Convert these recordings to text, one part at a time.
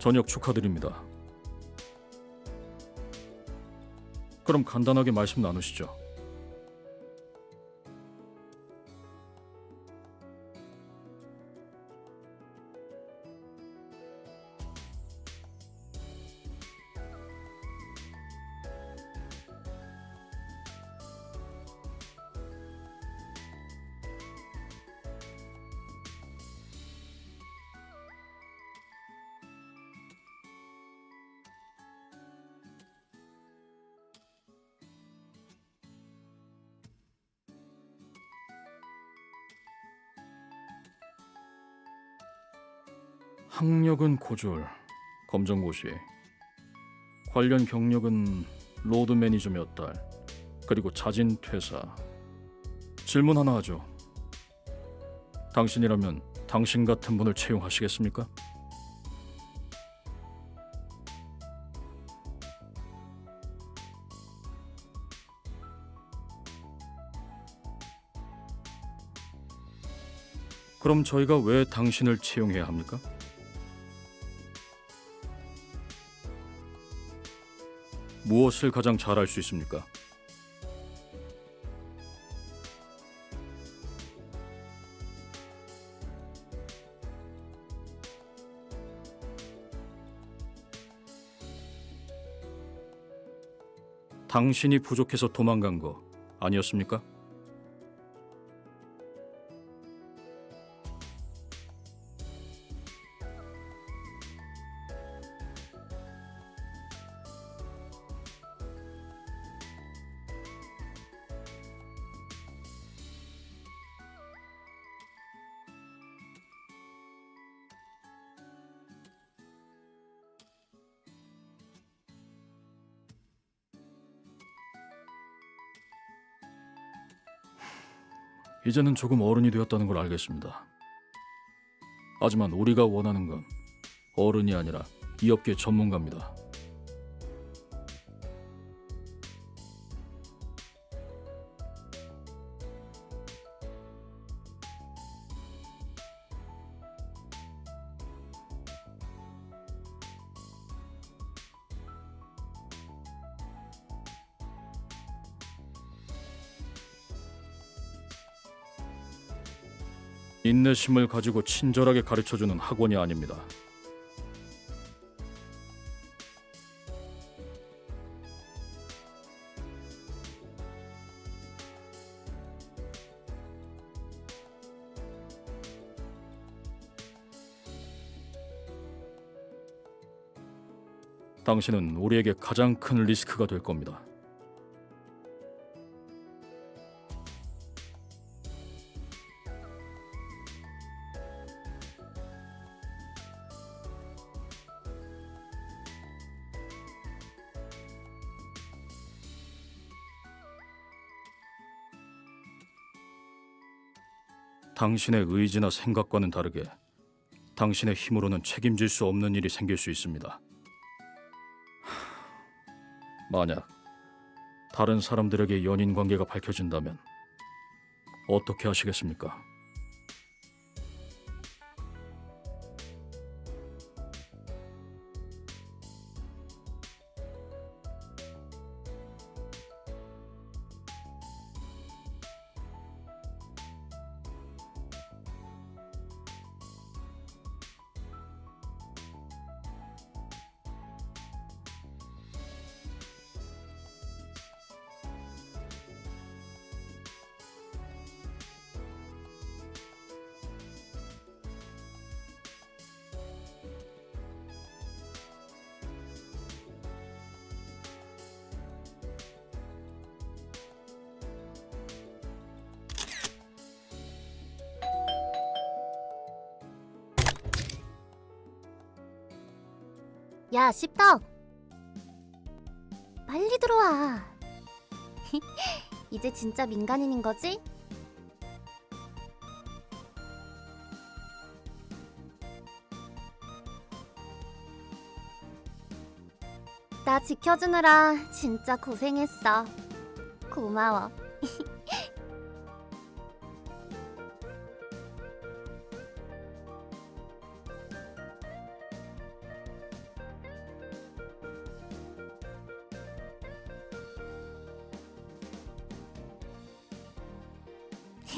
저녁 축하드립니다. 그럼 간단하게 말씀 나누시죠. 학력은 고졸, 검정고시. 관련 경력은 로드 매니저 몇 달, 그리고 자진 퇴사. 질문 하나 하죠. 당신이라면 당신 같은 분을 채용하시겠습니까? 그럼 저희가 왜 당신을 채용해야 합니까? 무엇을 가장 잘할 수 있습니까? 당신이 부족해서 도망간 거 아니었습니까? 이제는 조금 어른이 되었다는 걸 알겠습니다. 하지만 우리가 원하는 건 어른이 아니라 이 업계 전문가입니다. 인내심을 가지고 친절하게 가르쳐주는 학원이 아닙니다. 당신은 우리에게 가장 큰 리스크가 될 겁니다. 당신의 의지나 생각과는 다르게 당신의 힘으로는 책임질 수 없는 일이 생길 수 있습니다. 하, 만약 다른 사람들에게 연인 관계가 밝혀진다면 어떻게 하시겠습니까? 야, 씹덕! 빨리 들어와. 이제 진짜 민간인인 거지? 나 지켜주느라 진짜 고생했어. 고마워.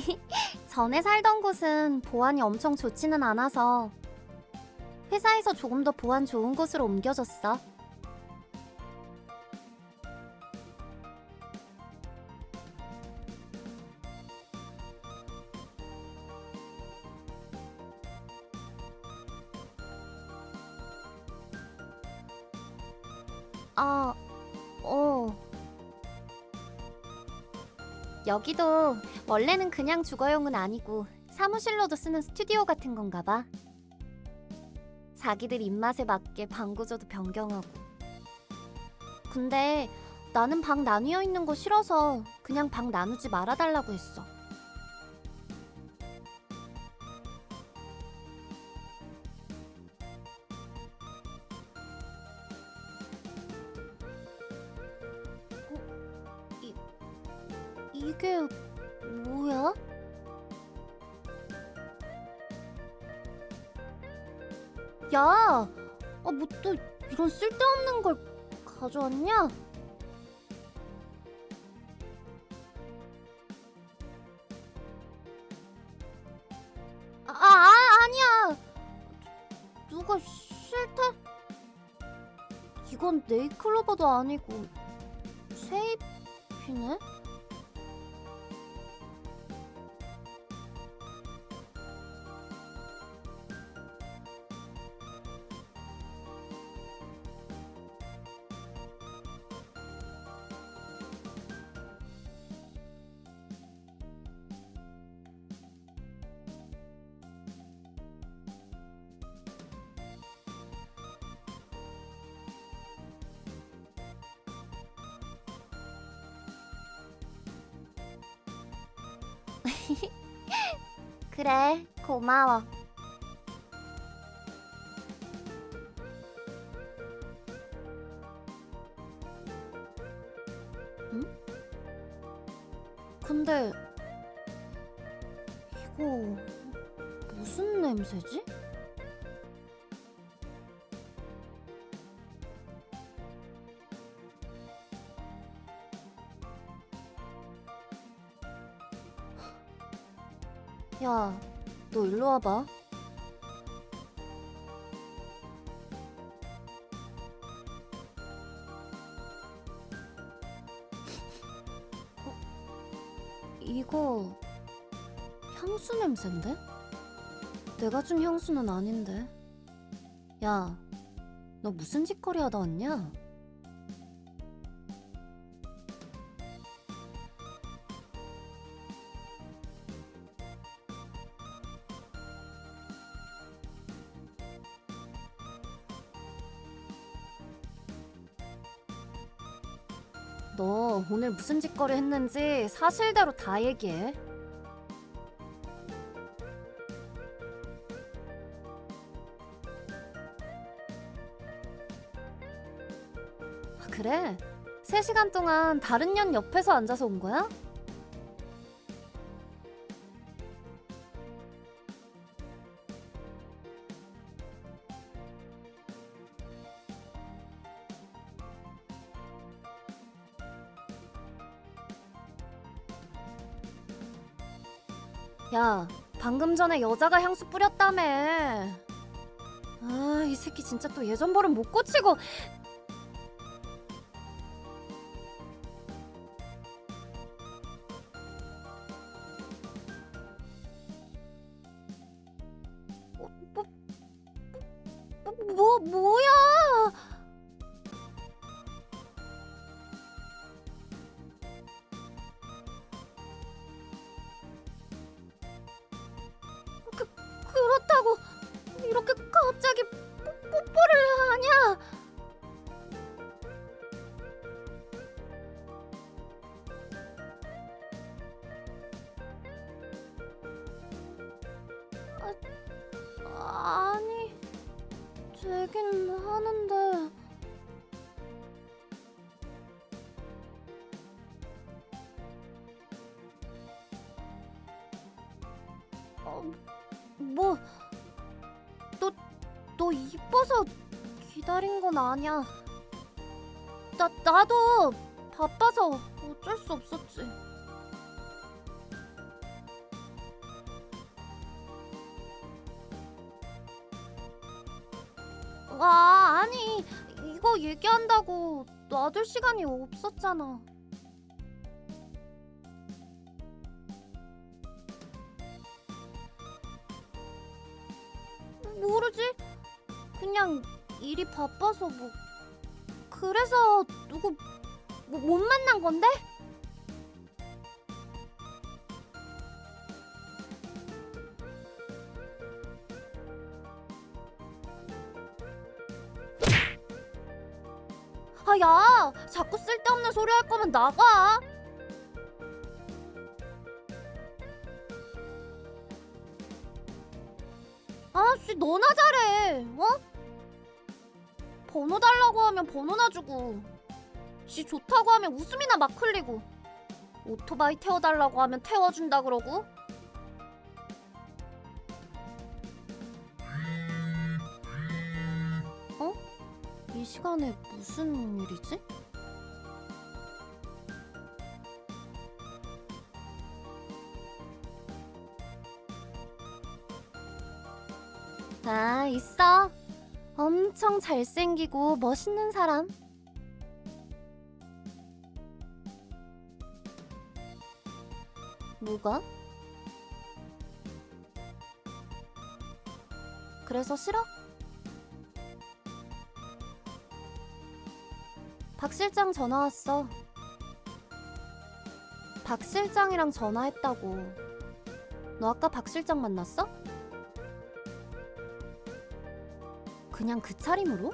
전에 살던 곳은 보안이 엄청 좋지는 않아서 회사에서 조금 더 보안 좋은 곳으로 옮겨줬어. 여기도 원래는 그냥 주거용은 아니고 사무실로도 쓰는 스튜디오 같은 건가 봐. 자기들 입맛에 맞게 방 구조도 변경하고. 근데 나는 방 나뉘어 있는 거 싫어서 그냥 방 나누지 말아달라고 했어. 뭐야? 야, 아, 뭐 또 이런 쓸데없는 걸 가져왔냐? 아, 아 아니야. 누가 싫다? 이건 네이클로버도 아니고 세입이네? 그래, 고마워. 응? 근데 이거 무슨 냄새지? 와봐. 어? 이거 향수 냄새인데? 내가 준 향수는 아닌데. 야, 너 무슨 짓거리 하다 왔냐? 너 오늘 무슨 짓거리 했는지 사실대로 다 얘기해. 아, 그래? 3시간 동안 다른 년 옆에서 앉아서 온 거야? 야, 방금 전에 여자가 향수 뿌렸다며. 아, 이 새끼 진짜 또 예전 버릇 못 고치고. 뽀뽀를 하냐? 아, 아니, 되긴 하는데. 어, 뭐, 너, 너 이뻐서 기다린 건 아니야. 나, 나도 바빠서 어쩔 수 없었지. 와, 아니, 이거 얘기한다고 놔둘 시간이 없었잖아. 모르지? 그냥 일이 바빠서 뭐. 그래서 누구 뭐, 못 만난 건데? 아, 야! 자꾸 쓸데없는 소리 할 거면 나가! 아 씨, 너나 잘해, 어? 번호 달라고 하면 번호나 주고, 지 좋다고 하면 웃음이나 막 흘리고, 오토바이 태워달라고 하면 태워준다 그러고, 어? 이 시간에 무슨 일이지? 아, 있어. 엄청 잘생기고 멋있는 사람. 뭐가? 그래서 싫어? 박 실장 전화 왔어. 박 실장이랑 전화했다고. 너 아까 박 실장 만났어? 그냥 그 차림으로?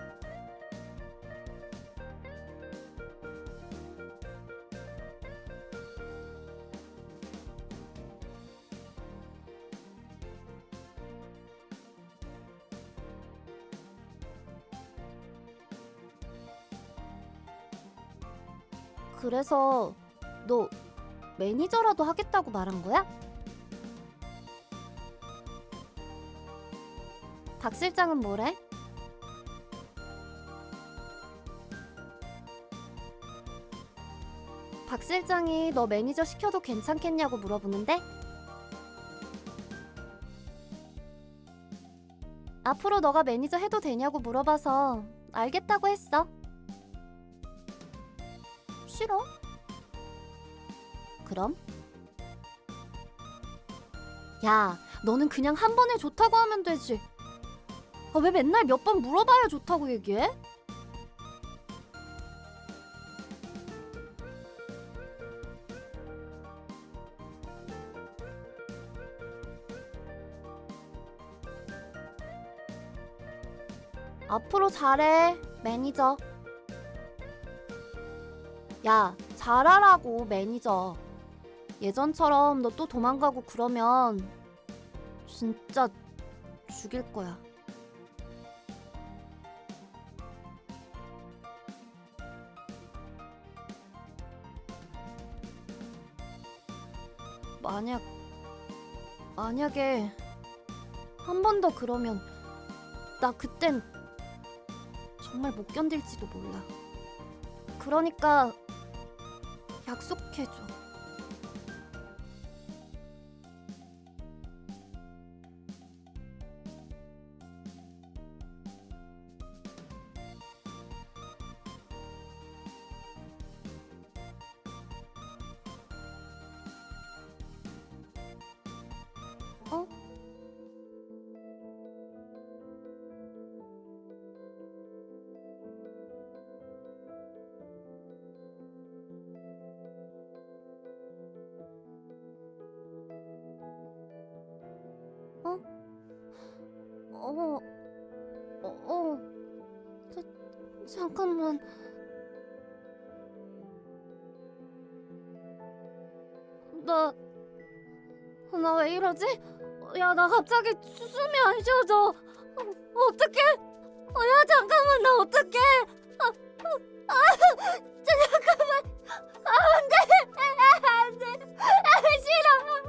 그래서 너 매니저라도 하겠다고 말한 거야? 박 실장은 뭐래? 박 실장이 너 매니저 시켜도 괜찮겠냐고 물어보는데? 앞으로 너가 매니저 해도 되냐고 물어봐서 알겠다고 했어. 싫어? 그럼? 야, 너는 그냥 한 번에 좋다고 하면 되지. 아, 왜 맨날 몇 번 물어봐야 좋다고 얘기해? 앞으로 잘해, 매니저. 야, 잘하라고, 매니저. 예전처럼 너 또 도망가고 그러면 진짜 죽일 거야. 만약 만약에 한 번 더 그러면 나 그땐 정말 못 견딜지도 몰라. 그러니까 약속해줘. 잠깐만. 나, 나 왜 이러지? 야, 나 갑자기 수- 숨이 안 쉬어져. 어, 어떡해? 어, 야, 잠깐만, 나 어떡해? 아, 아, 아, 저 잠깐만. 아, 안 돼. 아, 안 돼. 아, 싫어.